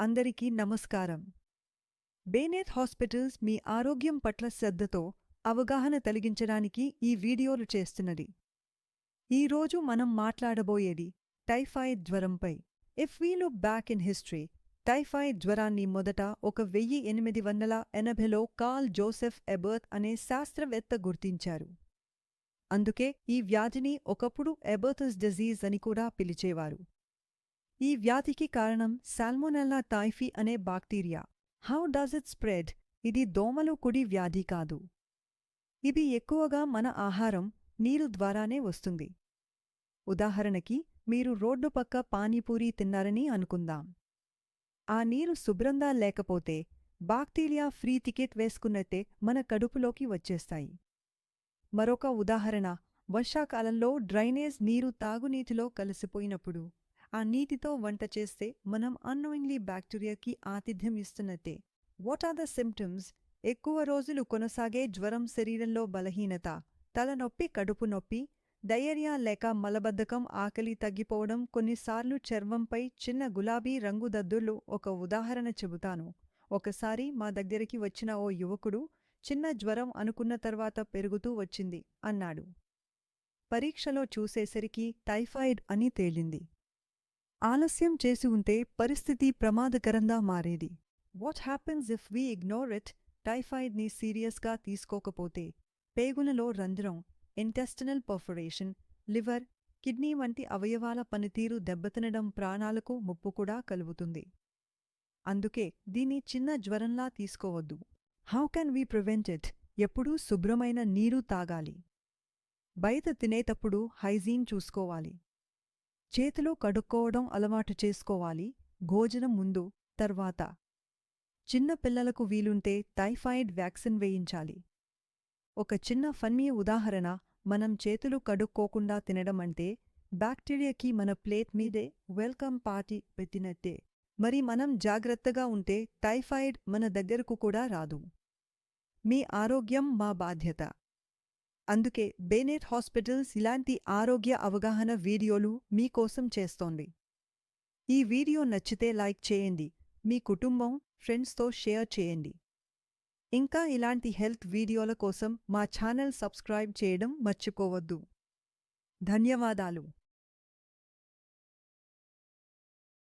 అందరికీ నమస్కారం. బేనేత్ హాస్పిటల్స్ మీ ఆరోగ్యం పట్ల శ్రద్ధతో అవగాహన కలిగించడానికి ఈ వీడియోలు చేస్తున్నది. ఈరోజు మనం మాట్లాడబోయేది typhoid జ్వరంపై. If we look back in history typhoid జ్వరాన్ని మొదట ఒక వెయ్యి ఎనిమిది వందల ఎనభైలో కాల్ జోసెఫ్ ఎబర్త్ అనే శాస్త్రవేత్త గుర్తించారు. అందుకే ఈ వ్యాధిని ఒకప్పుడు ఎబర్తస్ డిజీజ్ అని కూడా పిలిచేవారు. ఈ వ్యాధికి కారణం సాల్మోనెల్లా టైఫీ అనే bacteria. How does it spread ఇది దోమలు కుడి వ్యాధి కాదు. ఇది ఎక్కువగా మన ఆహారం నీరు ద్వారానే వస్తుంది. ఉదాహరణకి మీరు రోడ్డు పక్క పానీపూరి తిన్నారని అనుకుందాం. ఆ నీరు శుభ్రంగా లేకపోతే బాక్టీరియా ఫ్రీ టికెట్ వేసుకున్నట్టే మన కడుపులోకి వచ్చేస్తాయి. మరొక ఉదాహరణ వర్షాకాలంలో డ్రైనేజ్ నీరు తాగునీటిలో కలిసిపోయినప్పుడు. ఆ నీటితో వంట చేస్తే మనం అన్నోయింగ్లీ బ్యాక్టీరియాకి ఆతిథ్యం ఇస్తున్నట్టే. వాట్ ఆర్ ద సిమ్టమ్స్ ఎక్కువ రోజులు కొనసాగే జ్వరం శరీరంలో బలహీనత తలనొప్పి కడుపు నొప్పి డయేరియా లేక మలబద్ధకం ఆకలి తగ్గిపోవడం కొన్నిసార్లు చర్మంపై చిన్న గులాబీ రంగు దద్దుర్లు ఒక ఉదాహరణ చెబుతాను. ఒకసారి మా దగ్గరికి వచ్చిన ఓ యువకుడు చిన్న జ్వరం అనుకున్న తర్వాత పెరుగుతూ వచ్చింది అన్నాడు. పరీక్షలో చూసేసరికి టైఫాయిడ్ అని తేలింది. ఆలస్యం చేసి ఉంటే పరిస్థితి ప్రమాదకరంగా మారేది. What happens if we ignore it టైఫాయిడ్ని సీరియస్గా తీసుకోకపోతే పేగులలో రంధ్రం ఇంటెస్టినల్ పర్ఫరేషన్ లివర్ కిడ్నీ వంటి అవయవాల పనితీరు దెబ్బతినడం ప్రాణాలకు ముప్పు కూడా కలుగుతుంది. అందుకే దీన్ని చిన్న జ్వరంలా తీసుకోవద్దు. How can we prevent it ఎప్పుడూ శుభ్రమైన నీరు తాగాలి. బయట తినేటప్పుడు హైజీన్ చూసుకోవాలి. చేతులు కడుక్కోవడం అలవాటు చేసుకోవాలి. భోజనం ముందు తర్వాత. చిన్న పిల్లలకు వీలుంటే టైఫాయిడ్ వ్యాక్సిన్ వేయించాలి. ఒక చిన్న ఫన్నీ ఉదాహరణ మనం చేతులు కడుక్కోకుండా తినడం అంటే బ్యాక్టీరియాకి మన ప్లేట్ మీదే వెల్కమ్ పార్టీ పెట్టినట్టే. మరి మనం జాగ్రత్తగా ఉంటే టైఫాయిడ్ మన దగ్గరకు కూడా రాదు. మీ ఆరోగ్యం మా బాధ్యత. అందుకే బేనేట్ హాస్పిటల్స్ ఇలాంటి ఆరోగ్య అవగాహన వీడియోలు మీకోసం చేస్తోంది. ఈ వీడియో నచ్చితే లైక్ చేయండి మీ కుటుంబం ఫ్రెండ్స్తో షేర్ చేయండి. ఇంకా ఇలాంటి హెల్త్ వీడియోల కోసం మా ఛానల్ సబ్స్క్రైబ్ చేయడం మర్చిపోవద్దు. ధన్యవాదాలు.